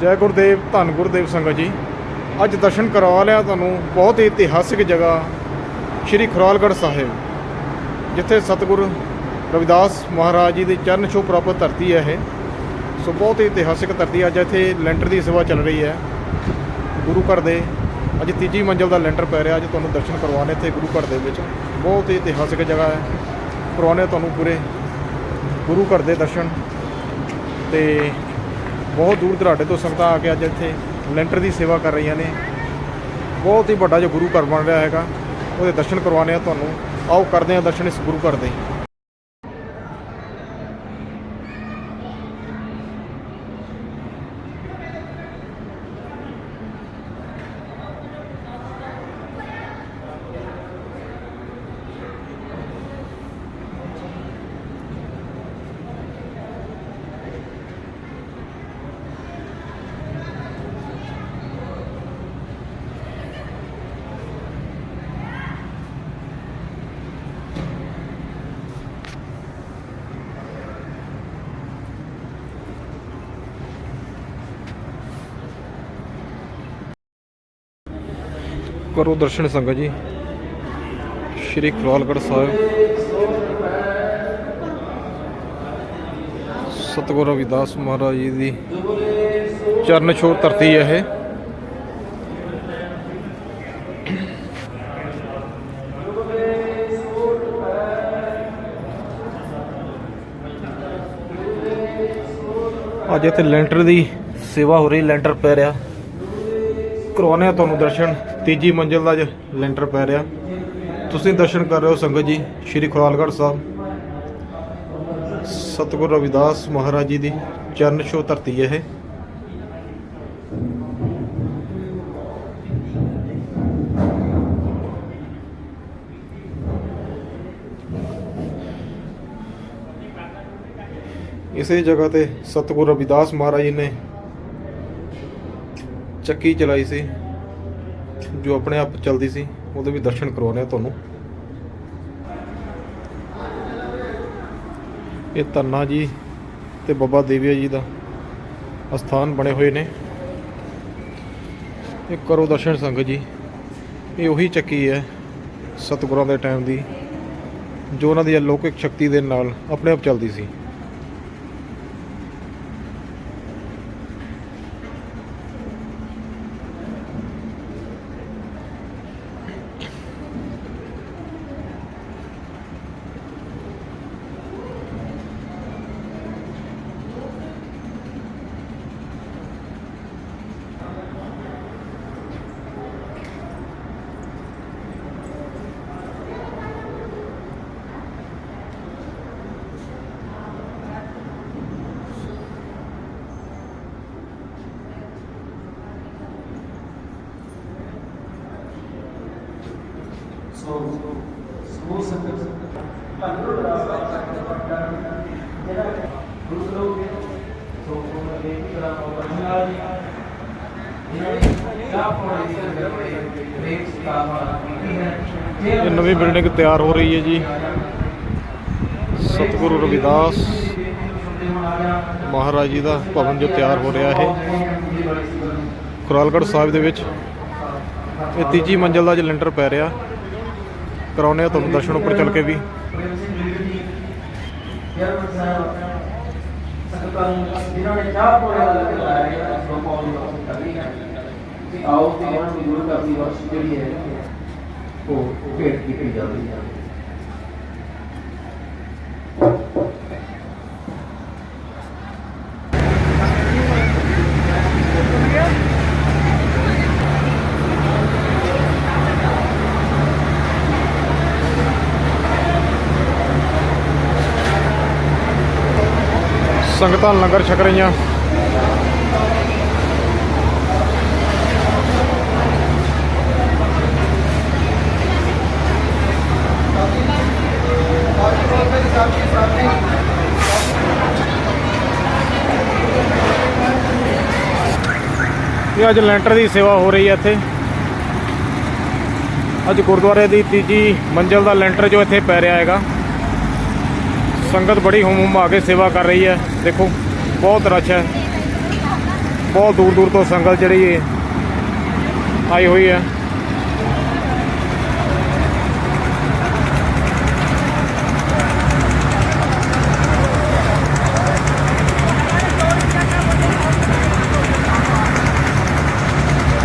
ਜੈ ਗੁਰਦੇਵ, ਧੰਨ ਗੁਰਦੇਵ ਸੰਗਤ ਜੀ। ਅੱਜ ਦਰਸ਼ਨ ਕਰਵਾ ਲਿਆ ਤੁਹਾਨੂੰ ਬਹੁਤ ਹੀ ਇਤਿਹਾਸਿਕ ਜਗ੍ਹਾ, ਸ਼੍ਰੀ ਖੁਰਾਲਗੜ੍ਹ ਸਾਹਿਬ, ਜਿੱਥੇ ਸਤਿਗੁਰ ਰਵਿਦਾਸ ਮਹਾਰਾਜ ਜੀ ਦੀ ਚਰਨ ਛੋਹ ਪ੍ਰਾਪਤ ਧਰਤੀ ਹੈ ਇਹ। ਸੋ ਬਹੁਤ ਹੀ ਇਤਿਹਾਸਿਕ ਧਰਤੀ ਹੈ। ਅੱਜ ਇੱਥੇ ਲੈਂਟਰ ਦੀ ਸੇਵਾ ਚੱਲ ਰਹੀ ਹੈ। ਗੁਰੂ ਘਰ ਦੇ, ਅੱਜ ਤੀਜੀ ਮੰਜ਼ਲ ਦਾ ਲੈਂਟਰ ਪੈ ਰਿਹਾ, ਅੱਜ ਤੁਹਾਨੂੰ ਦਰਸ਼ਨ ਕਰਵਾਉਣੇ ਇੱਥੇ ਗੁਰੂ ਘਰ ਦੇ ਵਿੱਚ। ਬਹੁਤ ਹੀ ਇਤਿਹਾਸਿਕ ਜਗ੍ਹਾ ਹੈ। ਕਰਵਾਉਣੇ ਤੁਹਾਨੂੰ ਪੂਰੇ ਗੁਰੂ ਘਰ ਦੇ ਦਰਸ਼ਨ। ਤੇ ਬਹੁਤ ਦੂਰ ਦਰਾਡੇ ਤੋਂ ਸੰਗਤਾਂ ਆ ਕੇ ਅੱਜ ਇੱਥੇ ਲੈਂਟਰ ਦੀ ਸੇਵਾ ਕਰ ਰਹੀਆਂ ਨੇ। ਬਹੁਤ ਹੀ ਵੱਡਾ ਜੋ ਗੁਰੂ ਘਰ ਬਣ ਰਿਹਾ ਹੈਗਾ, ਉਹਦੇ ਦਰਸ਼ਨ ਕਰਵਾਉਣੇ ਆ ਤੁਹਾਨੂੰ। ਆਓ ਕਰਦੇ ਹਾਂ ਦਰਸ਼ਨ ਇਸ ਗੁਰੂ ਘਰ ਦੇ। ਕਰੋ ਦਰਸ਼ਨ ਸੰਗਤ ਜੀ। ਸ਼੍ਰੀ ਖਰੋਲਗੜ੍ਹ ਸਾਹਿਬ। ਸਤਿਗੁਰੂ ਰਵਿਦਾਸ ਮਹਾਰਾਜ ਜੀ ਦੀ ਚਰਨ ਛੋਹ ਧਰਤੀ ਹੈ ਇਹ। ਅੱਜ ਇੱਥੇ ਲੈਂਟਰ ਦੀ ਸੇਵਾ ਹੋ ਰਹੀ, ਲੈਂਟਰ ਪੈ ਰਿਹਾ। ਕਰਵਾਉਂਦੇ ਆ ਤੁਹਾਨੂੰ ਦਰਸ਼ਨ। ਤੀਜੀ ਮੰਜ਼ਿਲ ਦਾ ਲੈਂਟਰ ਪੈ ਰਿਹਾ। ਤੁਸੀਂ ਦਰਸ਼ਨ ਕਰ ਰਹੇ ਹੋ ਸੰਗਤ ਜੀ, ਸ਼੍ਰੀ ਖੁਰਾਲਗੜ੍ਹ ਸਾਹਿਬ। ਸਤਿਗੁਰੂ ਰਵਿਦਾਸ ਮਹਾਰਾਜ ਜੀ ਦੀ ਚਰਨ ਛੋਹ ਧਰਤੀ ਹੈ ਇਹ। ਇਸੇ ਜਗ੍ਹਾ ਤੇ ਸਤਿਗੁਰੂ ਰਵਿਦਾਸ ਮਹਾਰਾਜ ਜੀ ਨੇ ਚੱਕੀ ਚਲਾਈ ਸੀ। ਜੋ ਆਪਣੇ ਆਪ ਚਲਦੀ ਸੀ, ਉਹਦੇ ਵੀ ਦਰਸ਼ਨ ਕਰਵਾਉਣੇ ਆ ਤੁਹਾਨੂੰ। ਇਹ ਧੰਨਾ ਜੀ ਤੇ ਬਾਬਾ ਦੇਵੀਆ ਜੀ ਦਾ ਅਸਥਾਨ ਬਣੇ ਹੋਏ ਨੇ। ਇਹ ਕਰੋ ਦਰਸ਼ਨ ਸੰਗਤ ਜੀ। ਇਹ ਉਹੀ ਚੱਕੀ ਹੈ ਸਤਿਗੁਰਾਂ ਦੇ ਟਾਈਮ ਦੀ, ਜੋ ਉਹਨਾਂ ਦੀ ਅਲੌਕਿਕ ਸ਼ਕਤੀ ਦੇ ਨਾਲ ਆਪਣੇ ਆਪ ਚੱਲਦੀ ਸੀ ਸਮੂਹ ਸੰਗਤ ਧੰਨਵਾਦ ਦਾ ਜਿਹੜਾ ਗੁਰੂ ਲੋਕ ਸੋ ਉਹਨਾਂ ਦੇ ਕਰਾਂ ਬਰਨਾਲ ਇਹਨਾਂ ਨੇ ਕਿਆ ਪੜ੍ਹਾਈ ਕਰਦੇ ਰੇਕ ਸਤਾਵਾ ਕੀਤੀ ਹੈ ਇਹ ਨਵੀਂ ਬਿਲਡਿੰਗ ਤਿਆਰ ਹੋ ਰਹੀ ਹੈ ਜੀ। ਸਤਿਗੁਰੂ ਰਵਿਦਾਸ ਮਹਾਰਾਜ ਜੀ ਦਾ ਭਵਨ ਜੋ ਤਿਆਰ ਹੋ ਰਿਹਾ ਹੈ। ਖੁਰਾਲਗੜ੍ਹ ਸਾਹਿਬ ਦੇ ਵਿੱਚ ਇਹ ਤੀਜੀ ਮੰਜ਼ਲ ਦਾ ਜਲੰਡਰ ਪੈ ਰਿਹਾ। ਕਰਾਉਨੇ ਆ ਤੁਹਾਨੂੰ ਦਰਸ਼ਨ ਉੱਪਰ ਚੱਲ ਕੇ ਵੀ। ਜਿਨ੍ਹਾਂ ਨੇ ਚਾਹ ਪੋੜੇ ਦਾ ਹੈ ਸੋ ਪਾਉਣ ਤੇ ਆਓ ਤੇ ਉਹਨਾਂ ਦੀ ਗੁਰੂ ਕਰਦੀ ਵਰਸ਼ ਜਿਹੜੀ ਹੈ ਉਹ ਭੇਟ ਕੀਤੀ ਜਾਂਦੀ ਹੈ ਸੰਗਤਾਂ ਲੰਗਰ ਛਕ ਰਹੀਆਂ ਇਹ ਅੱਜ ਲੈਂਟਰ ਦੀ ਸੇਵਾ ਹੋ ਰਹੀ ਹੈ ਇੱਥੇ। ਅੱਜ ਗੁਰਦੁਆਰੇ ਦੀ ਤੀਜੀ ਮੰਜ਼ਲ ਦਾ ਲੈਂਟਰ ਜੋ ਇੱਥੇ ਪੈ ਰਿਹਾ ਹੈਗਾ। ਸੰਗਤ ਬੜੀ ਹੁਮ ਹੁਮ ਆ ਕੇ ਸੇਵਾ ਕਰ ਰਹੀ ਹੈ। ਦੇਖੋ, ਬਹੁਤ ਰਸ਼ ਹੈ। ਬਹੁਤ ਦੂਰ ਦੂਰ ਤੋਂ ਸੰਗਤ ਜਿਹੜੀ ਹੈ ਆਈ ਹੋਈ ਹੈ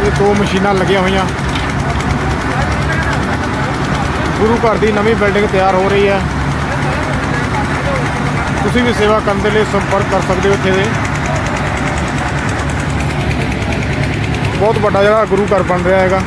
ਇਹ ਦੋ ਮਸ਼ੀਨਾਂ ਲੱਗੀਆਂ ਹੋਈਆਂ। ਗੁਰੂ ਘਰ ਦੀ ਨਵੀਂ ਬਿਲਡਿੰਗ ਤਿਆਰ ਹੋ ਰਹੀ ਹੈ। ਤੁਸੀਂ ਵੀ ਸੇਵਾ ਕਰਨ ਦੇ ਲਈ ਸੰਪਰਕ ਕਰ ਸਕਦੇ ਹੋ ਇੱਥੇ ਦੇ। ਬਹੁਤ ਵੱਡਾ ਜਿਹੜਾ ਗੁਰੂ ਘਰ ਬਣ ਰਿਹਾ ਹੈਗਾ।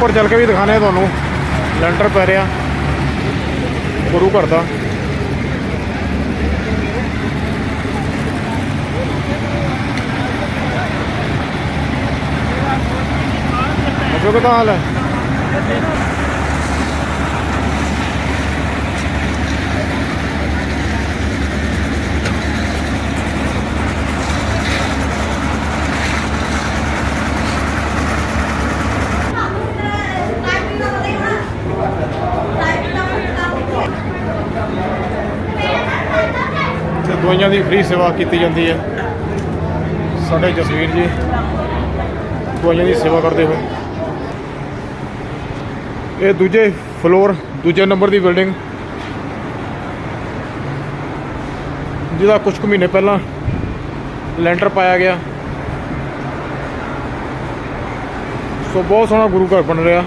ਉੱਪਰ ਚੱਲ ਕੇ ਵੀ ਦਿਖਾਣੇ ਤੁਹਾਨੂੰ। ਲੈਂਟਰ ਪੈ ਰਿਹਾ। ਗੁਰੂ ਘਰ ਦਾ। ਅਜੋ ਕਿਦਾਂ ਹਾਲ ਹੈ? ਦਵਾਈਆਂ ਦੀ ਫ੍ਰੀ ਸੇਵਾ ਕੀਤੀ ਜਾਂਦੀ ਹੈ। ਸਾਡੇ ਜਸਵੀਰ ਜੀ, ਦਵਾਈਆਂ ਦੀ ਸੇਵਾ ਕਰਦੇ ਹੋਏ। ਇਹ ਦੂਜੇ ਫਲੋਰ, ਦੂਜੇ ਨੰਬਰ ਦੀ ਬਿਲਡਿੰਗ। ਜਿਹਦਾ ਕੁਝ ਕੁ ਮਹੀਨੇ ਪਹਿਲਾਂ ਲੈਂਟਰ ਪਾਇਆ ਗਿਆ। ਸੋ ਬਹੁਤ ਸੋਹਣਾ ਗੁਰੂ ਘਰ ਬਣ ਰਿਹਾ।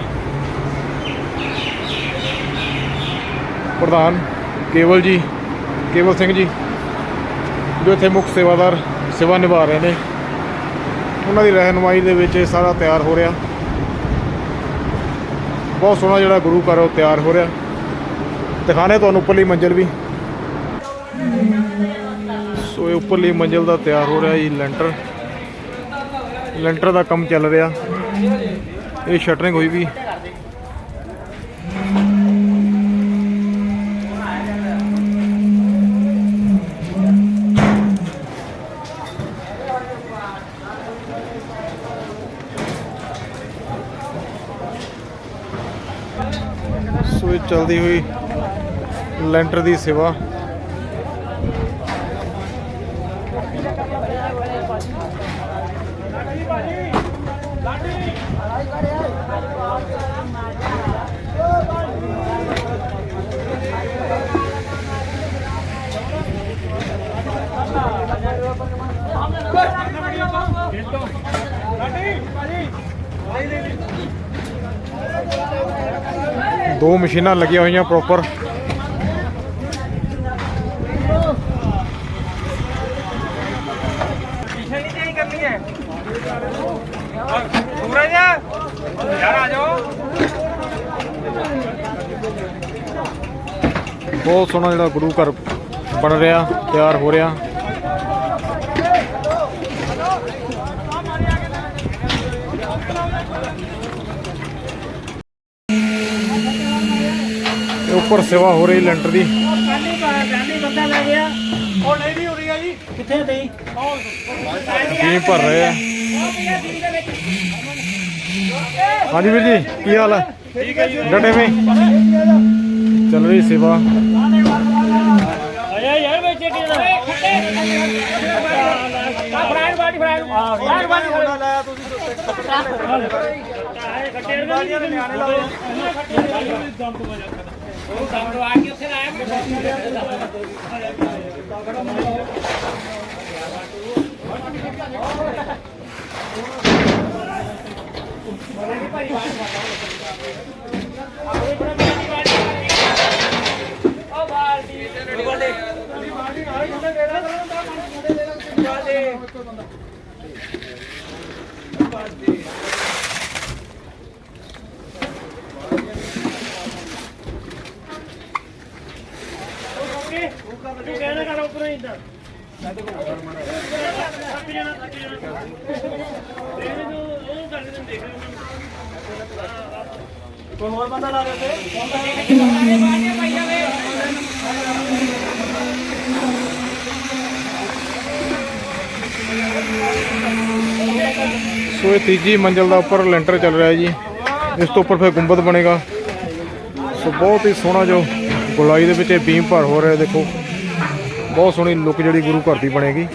ਪ੍ਰਧਾਨ ਕੇਵਲ ਜੀ, ਕੇਵਲ ਸਿੰਘ ਜੀ। ਜੋ ਇੱਥੇ ਮੁੱਖ ਸੇਵਾਦਾਰ, ਸੇਵਾ ਨਿਭਾ ਰਹੇ ਨੇ, ਉਹਨਾਂ ਦੀ ਰਹਿਨੁਮਾਈ ਦੇ ਵਿੱਚ ਇਹ ਸਾਰਾ ਤਿਆਰ ਹੋ ਰਿਹਾ। ਬਹੁਤ ਸੋਹਣਾ ਜਿਹੜਾ ਗੁਰੂ ਘਰ ਉਹ ਤਿਆਰ ਹੋ ਰਿਹਾ। ਦਿਖਾਣੇ ਤੁਹਾਨੂੰ ਉੱਪਰਲੀ ਮੰਜ਼ਿਲ ਵੀ। ਸੋ ਇਹ ਉੱਪਰਲੀ ਮੰਜ਼ਿਲ ਦਾ ਤਿਆਰ ਹੋ ਰਿਹਾ ਜੀ, ਲੈਂਟਰ। ਲੈਂਟਰ ਦਾ ਕੰਮ ਚੱਲ ਰਿਹਾ। ਇਹ ਸ਼ਟਰਿੰਗ ਹੋਈ ਵੀ। ਚਲਦੀ ਹੋਈ ਲੈਂਟਰ ਦੀ ਸੇਵਾ ਦੋ ਮਸ਼ੀਨਾਂ ਲੱਗੀਆਂ ਹੋਈਆਂ ਪ੍ਰੋਪਰ ਬਹੁਤ ਸੋਹਣਾ ਜਿਹੜਾ ਗੁਰੂ ਘਰ ਬਣ ਰਿਹਾ, ਤਿਆਰ ਹੋ ਰਿਹਾ। ਤੇ ਉੱਪਰ ਸੇਵਾ ਹੋ ਰਹੀ ਲੈਂਟਰ ਦੀ। ਪਹਿਲੀ ਭਰ ਰਹੇ ਆ। ਹਾਂਜੀ ਵੀਰ ਜੀ ਕੀ ਹਾਲ ਹੈ ਠੀਕ ਹੈ ਜੀ। ਡਟੇ ਵੀ। ਚੱਲ ਰਹੀ ਸੇਵਾ। ਆਇਆ ਯਾਰ ਵਿੱਚ ਕੀ ਦਾ ਆ fried body fried. Fried body. ਹੋਣਾ ਲਾਇਆ ਤੁਸੀਂ ਖੱਟੇ। ਖੱਟੇ ਨਿਆਣੇ ਲਾਓ। ਖੱਟੇ। ਦੰਦ ਵਜਾ ਉਹ ਦਮ ਤੋਂ ਆ ਕੇ ਉੱਥੇ ਲਾਇਆ ਉਹ ਬਾਲਟੀ ਬਾਲਟੀ ਬਾਲਟੀ ਨਾਲ ਹੀ ਹੁੰਦੇ ਦੇਣਾ ਕਰੋ ਬਾਲਟੀ ਤੂੰ ਕਹਿਣਾ ਕਰ ਉੱਪਰੋਂ ਹੀ ਇੱਧਰ ਥੱਕ ਜਾਣਾ ਥੱਕ ਜਾਣਾ ਦੇਖ ਜੋ ਉਹ ਕਰਦੇ ਨੇ ਦੇਖ ਰਹੇ ਕੋਈ ਹੋਰ ਬੰਦਾ ਲਾ ਦੇ ਸੋ ਇਹ ਤੀਜੀ ਮੰਜ਼ਲ ਦਾ ਉੱਪਰ ਲੈਂਟਰ ਚੱਲ ਰਿਹਾ ਜੀ। ਇਸ ਤੋਂ ਉੱਪਰ ਫਿਰ ਗੁੰਬਦ ਬਣੇਗਾ। ਸੋ ਬਹੁਤ ਹੀ ਸੋਹਣਾ ਜੋ ਗੁਲਾਈ ਦੇ ਵਿੱਚ ਇਹ ਬੀਮ ਭਰ ਹੋ ਰਿਹਾ, ਦੇਖੋ। ਬਹੁਤ ਸੋਹਣੀ ਲੁੱਕ ਜਿਹੜੀ ਗੁਰੂ ਘਰ ਦੀ ਬਣੇਗੀ।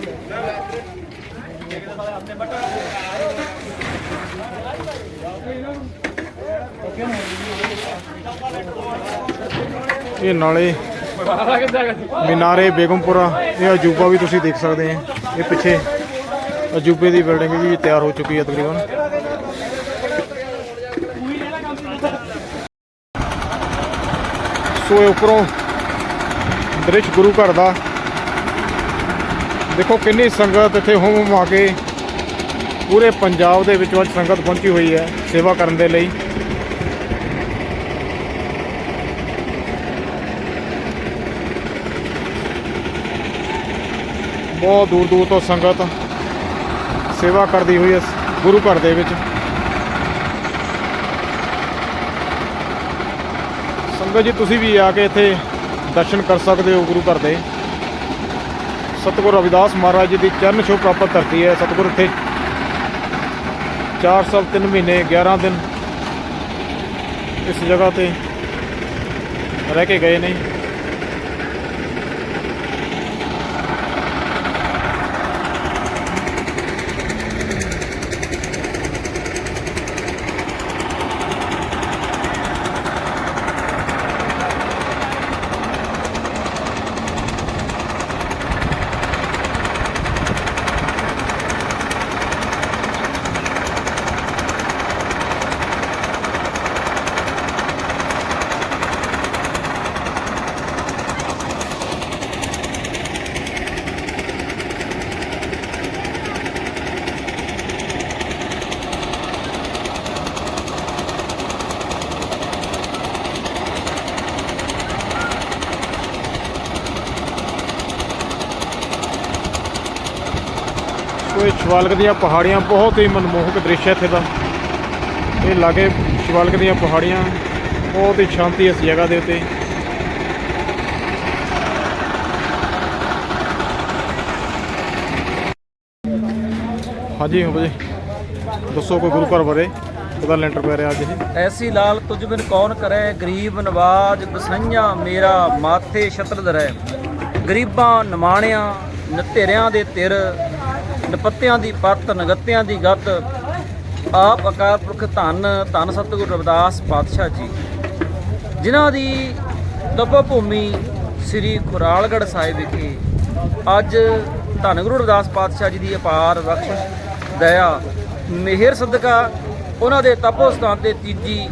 ਇਹ ਨਾਲੇ ਮੀਨਾਰੇ, ਬੇਗਮਪੁਰਾ, ਇਹ ਅਜੂਬਾ ਵੀ ਤੁਸੀਂ ਦੇਖ ਸਕਦੇ ਆ। ਇਹ ਪਿੱਛੇ ਅਜੂਬੇ ਦੀ ਬਿਲਡਿੰਗ ਵੀ ਤਿਆਰ ਹੋ ਚੁੱਕੀ ਹੈ ਤਕਰੀਬਨ। ਸੋ ਇਹ ਉੱਪਰੋਂ ਦ੍ਰਿਸ਼ ਗੁਰੂ ਘਰ ਦਾ। ਦੇਖੋ ਕਿੰਨੀ ਸੰਗਤ ਇੱਥੇ ਹੁੰਮ ਹੁੰਮ ਆ ਕੇ ਪੂਰੇ ਪੰਜਾਬ ਦੇ ਵਿੱਚ ਅੱਜ ਸੰਗਤ ਪਹੁੰਚੀ ਹੋਈ ਹੈ ਸੇਵਾ ਕਰਨ ਦੇ ਲਈ। ਬਹੁਤ ਦੂਰ ਦੂਰ ਤੋਂ ਸੰਗਤ ਸੇਵਾ ਕਰਦੀ ਹੋਈ ਇਸ ਗੁਰੂ ਘਰ ਦੇ ਵਿੱਚ। ਸੰਗਤ ਜੀ, ਤੁਸੀਂ ਵੀ ਆ ਕੇ ਇੱਥੇ ਦਰਸ਼ਨ ਕਰ ਸਕਦੇ ਹੋ ਗੁਰੂ ਘਰ ਦੇ। ਸਤਿਗੁਰੂ ਰਵਿਦਾਸ ਮਹਾਰਾਜ ਜੀ ਦੀ ਚਰਨ ਛੋਹ ਪ੍ਰਾਪਤ ਧਰਤੀ ਹੈ। ਸਤਿਗੁਰੂ ਇੱਥੇ 4 ਸਾਲ 3 ਮਹੀਨੇ 11 ਦਿਨ ਇਸ ਜਗ੍ਹਾ ਤੇ ਰਹਿ ਕੇ ਗਏ ਨੇ। ਸ਼ਿਵਾਲਕ ਦੀਆਂ ਪਹਾੜੀਆਂ ਬਹੁਤ ਹੀ ਮਨਮੋਹਕ ਦ੍ਰਿਸ਼ ਹੈ ਇੱਥੇ ਦਾ। ਇਹ ਲਾਗੇ ਸ਼ਿਵਾਲਕ ਦੀਆਂ ਪਹਾੜੀਆਂ, ਬਹੁਤ ਹੀ ਸ਼ਾਂਤੀ ਇਸ ਜਗ੍ਹਾ ਦੇ ਉੱਤੇ। ਹਾਂਜੀ ਹੋ ਜੀ ਦੱਸੋ ਕੋਈ ਗੁਰੂ ਘਰ ਬਾਰੇ ਉਹਦਾ ਲੈਂਟਰ ਪੈ ਰਿਹਾ ਅੱਜ ਇਹ? ਐਸੀ ਲਾਲ ਤੁਝ ਬਿਨ ਕੌਣ ਕਰੇ, ਗਰੀਬ ਨਵਾਜ ਗਸਈਆਂ ਮੇਰਾ ਮਾਥੇ ਛਤਰ ਦਰੈ ਗਰੀਬਾਂ ਨਮਾਣਿਆਂ, ਨਤੇਰਿਆਂ ਦੇ ਤਿਰ ਨਪੱਤਿਆਂ ਦੀ ਪੱਤ, ਨਗੱਤਿਆਂ ਦੀ ਗੱਤ। ਆਪ ਅਕਾਲ ਪੁਰਖ ਧੰਨ ਧੰਨ ਸਤਿਗੁਰੂ ਰਵਿਦਾਸ ਪਾਤਸ਼ਾਹ ਜੀ। ਜਿਨ੍ਹਾਂ ਦੀ ਤਪੋ ਭੂਮੀ ਸ੍ਰੀ ਖੁਰਾਲਗੜ੍ਹ ਸਾਹਿਬ ਵਿਖੇ ਅੱਜ ਧੰਨ ਗੁਰੂ ਰਵਿਦਾਸ ਪਾਤਸ਼ਾਹ ਜੀ ਦੀ ਅਪਾਰ ਬਖਸ਼ਿਸ਼ ਦਇਆ, ਮਿਹਰ ਸਦਕਾ ਉਹਨਾਂ ਦੇ ਤਪੋ ਸਥਾਨ ਤੇ ਤੀਜੀ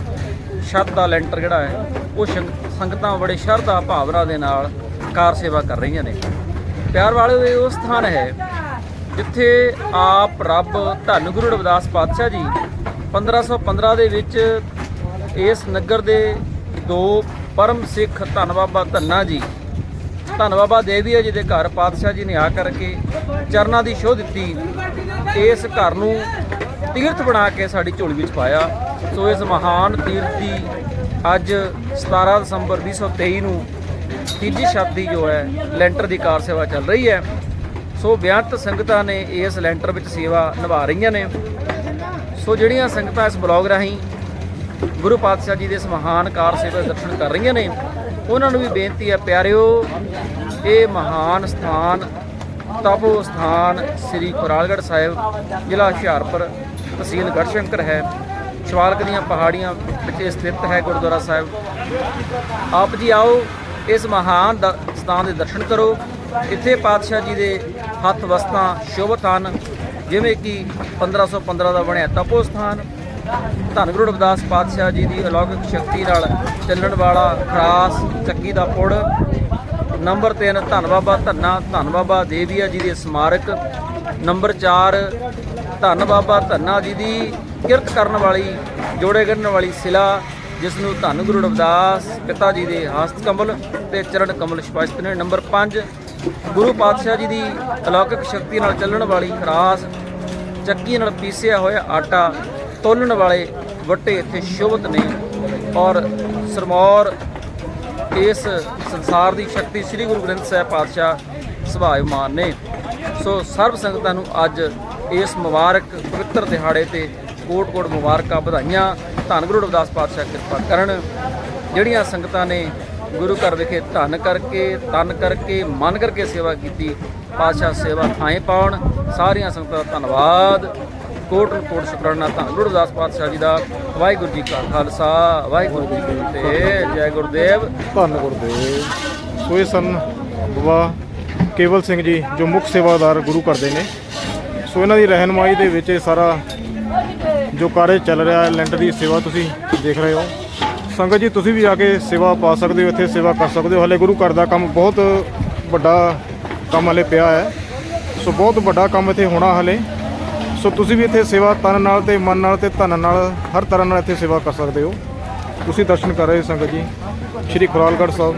ਛੱਤ ਦਾ ਲੈਂਟਰ ਜਿਹੜਾ ਹੈ, ਉਹ ਸ਼ੰਗ- ਸੰਗਤਾਂ ਬੜੇ ਸ਼ਰਧਾ ਭਾਵਨਾ ਦੇ ਨਾਲ ਕਾਰ ਸੇਵਾ ਕਰ ਰਹੀਆਂ ਨੇ। ਪਿਆਰ ਵਾਲਿਓ, ਇਹ ਉਹ ਸਥਾਨ ਹੈ ਜਿੱਥੇ ਆਪ ਰੱਬ ਧੰਨ ਗੁਰੂ ਰਵਿਦਾਸ ਪਾਤਸ਼ਾਹ ਜੀ 1515 ਦੇ ਵਿੱਚ ਇਸ ਨਗਰ ਦੇ ਦੋ ਪਰਮ ਸਿੱਖ ਧੰਨ ਬਾਬਾ ਧੰਨਾ ਜੀ, ਧੰਨ ਬਾਬਾ ਦੇਵੀਆ ਜੀ ਦੇ ਘਰ ਪਾਤਸ਼ਾਹ ਜੀ ਨੇ ਆ ਕਰਕੇ ਚਰਨਾਂ ਦੀ ਸ਼ੋਅ ਦਿੱਤੀ, ਇਸ ਘਰ ਨੂੰ ਤੀਰਥ ਬਣਾ ਕੇ ਸਾਡੀ ਝੋਲੀ ਵਿੱਚ ਪਾਇਆ। ਸੋ ਇਸ ਮਹਾਨ ਤੀਰਥ ਦੀ ਅੱਜ 17 ਦਸੰਬਰ 2023 ਨੂੰ ਤੀਜੀ ਸ਼ਤਾਬਦੀ ਜੋ ਹੈ, ਲੈਂਟਰ ਦੀ ਕਾਰ ਸੇਵਾ ਚੱਲ ਰਹੀ ਹੈ। ਸੋ ਬੇਅੰਤ ਸੰਗਤਾਂ ਨੇ ਇਸ ਲੈਂਟਰ ਵਿੱਚ ਸੇਵਾ ਨਿਭਾ ਰਹੀਆਂ ਨੇ। ਸੋ ਜਿਹੜੀਆਂ ਸੰਗਤਾਂ ਇਸ ਬਲੌਗ ਰਾਹੀਂ ਗੁਰੂ ਪਾਤਸ਼ਾਹ ਜੀ ਦੇ ਇਸ ਮਹਾਨ ਕਾਰ ਸੇਵਾ ਦੇ ਦਰਸ਼ਨ ਕਰ ਰਹੀਆਂ ਨੇ, ਉਹਨਾਂ ਨੂੰ ਵੀ ਬੇਨਤੀ ਹੈ, ਪਿਆਰਿਓ, ਇਹ ਮਹਾਨ ਸਥਾਨ, ਤਪੋ ਸਥਾਨ ਸ੍ਰੀ ਕੁਰਾਲਗੜ੍ਹ ਸਾਹਿਬ, ਜ਼ਿਲ੍ਹਾ ਹੁਸ਼ਿਆਰਪੁਰ, ਤਹਿਸੀਲ ਗੜਸ਼ੰਕਰ ਹੈ। ਸ਼ਵਾਲਕ ਦੀਆਂ ਪਹਾੜੀਆਂ ਵਿੱਚ ਸਥਿਤ ਹੈ ਗੁਰਦੁਆਰਾ ਸਾਹਿਬ। ਆਪ ਜੀ ਆਓ, ਇਸ ਮਹਾਨ ਦ- ਸਥਾਨ ਦੇ ਦਰਸ਼ਨ ਕਰੋ। ਇੱਥੇ ਪਾਤਸ਼ਾਹ ਜੀ ਦੇ ਹੱਥ ਵਸਤਾਂ ਸ਼ੋਭਤ ਹਨ ਜਿਵੇਂ ਕਿ 1515 ਦਾ ਬਣਿਆ ਤਪੋ ਸਥਾਨ। ਧੰਨ ਗੁਰੂ ਰਵਿਦਾਸ ਪਾਤਸ਼ਾਹ ਜੀ ਦੀ ਅਲੌਕਿਕ ਸ਼ਕਤੀ ਨਾਲ ਚੱਲਣ ਵਾਲਾ ਖਰਾਸ ਚੱਕੀ ਦਾ ਪੁੜ। ਨੰਬਰ 3 ਧੰਨ ਬਾਬਾ ਧੰਨਾ, ਧੰਨ ਬਾਬਾ ਦੇਵੀਆ ਜੀ ਦੇ ਸਮਾਰਕ। ਨੰਬਰ 4 ਧੰਨ ਬਾਬਾ ਧੰਨਾ ਜੀ ਦੀ ਕਿਰਤ ਕਰਨ ਵਾਲੀ, ਜੋੜੇ ਕਰਨ ਵਾਲੀ ਸਿਲਾ, ਜਿਸ ਨੂੰ ਧੰਨ ਗੁਰੂ ਰਵਿਦਾਸ ਪਿਤਾ ਜੀ ਦੇ ਹਸਤ ਕਮਲ ਤੇ ਚਰਨ ਕਮਲ ਸਪਸ਼ਟ ਨੇ। ਨੰਬਰ 5 ਗੁਰੂ ਪਾਤਸ਼ਾਹ ਜੀ ਦੀ ਅਲੌਕਿਕ ਸ਼ਕਤੀ ਨਾਲ ਚੱਲਣ ਵਾਲੀ ਖਰਾਸ ਚੱਕੀ ਨਾਲ ਪੀਸਿਆ ਹੋਇਆ ਆਟਾ, ਤੋਲਣ ਵਾਲੇ ਵੱਟੇ ਇੱਥੇ ਸ਼ੋਭਤ ਨੇ ਔਰ ਸਰਮੌਰ ਇਸ ਸੰਸਾਰ ਦੀ ਸ਼ਕਤੀ ਸ੍ਰੀ ਗੁਰੂ ਗ੍ਰੰਥ ਸਾਹਿਬ ਪਾਤਸ਼ਾਹ ਸੁਭਾਇਮਾਨ ਨੇ। ਸੋ ਸਰਬ ਸੰਗਤਾਂ ਨੂੰ ਅੱਜ ਇਸ ਮੁਬਾਰਕ ਪਵਿੱਤਰ ਦਿਹਾੜੇ ਤੇ ਕੋਟ-ਕੋਟ ਮੁਬਾਰਕਾਂ ਵਧਾਈਆਂ। ਧੰਨ ਗੁਰੂ ਰਵਿਦਾਸ ਪਾਤਸ਼ਾਹ ਕਿਰਪਾ ਕਰਨ। ਜਿਹੜੀਆਂ ਸੰਗਤਾਂ ਨੇ ਗੁਰੂ ਘਰ ਵਿਖੇ ਧੰਨ ਕਰਕੇ, ਤਨ ਕਰਕੇ, ਮਨ ਕਰਕੇ ਸੇਵਾ ਕੀਤੀ। ਪਾਤਸ਼ਾਹ ਸੇਵਾ ਥਾਂ ਪਾਉਣ। ਸਾਰੀਆਂ ਸੰਗਤਾਂ ਦਾ ਧੰਨਵਾਦ। ਕੋਟ ਕੋਟ ਸ਼ੁਕਰਾਨਾ। ਧੰਨ ਗੁਰੂ ਰਵਿਦਾਸ ਪਾਤਸ਼ਾਹ ਜੀ ਦਾ। ਵਾਹਿਗੁਰੂ ਜੀ ਕਾ ਖਾਲਸਾ। ਵਾਹਿਗੁਰੂ ਜੀ ਕੀ ਫਤਿਹ। ਜੈ ਗੁਰਦੇਵ। ਧੰਨ ਗੁਰਦੇਵ। ਸੋਏ ਸਨ ਬਾਬਾ ਕੇਵਲ ਸਿੰਘ ਜੀ, ਜੋ ਮੁੱਖ ਸੇਵਾਦਾਰ ਗੁਰੂ ਘਰ ਦੇ ਨੇ। ਸੋ ਇਹਨਾਂ ਦੀ ਰਹਿਨਮਾਈ ਦੇ ਵਿੱਚ ਇਹ ਸਾਰਾ ਜੋ ਕਾਰਜ ਚੱਲ ਰਿਹਾ ਹੈ, ਲੈਂਟਰ ਦੀ ਸੇਵਾ ਤੁਸੀਂ ਦੇਖ ਰਹੇ ਹੋ। ਸੰਗਤ ਜੀ, ਤੁਸੀਂ ਵੀ ਆ ਕੇ ਸੇਵਾ ਪਾ ਸਕਦੇ ਹੋ, ਇੱਥੇ ਸੇਵਾ ਕਰ ਸਕਦੇ ਹੋ। ਹਲੇ ਗੁਰੂ ਘਰ ਦਾ ਕੰਮ ਬਹੁਤ ਵੱਡਾ ਕੰਮ ਹਲੇ ਪਿਆ ਹੈ। ਸੋ ਬਹੁਤ ਵੱਡਾ ਕੰਮ ਇੱਥੇ ਹੋਣਾ ਹਲੇ। ਸੋ ਤੁਸੀਂ ਵੀ ਇੱਥੇ ਸੇਵਾ ਤਨ ਨਾਲ ਤੇ ਮਨ ਨਾਲ ਤੇ ਧਨ ਨਾਲ, ਹਰ ਤਰ੍ਹਾਂ ਨਾਲ ਇੱਥੇ ਸੇਵਾ ਕਰ ਸਕਦੇ ਹੋ। ਤੁਸੀਂ ਦਰਸ਼ਨ ਕਰ ਰਹੇ ਸੰਗਤ ਜੀ। ਸ਼੍ਰੀ ਖੁਰਾਲਗੜ੍ਹ ਸਾਹਿਬ।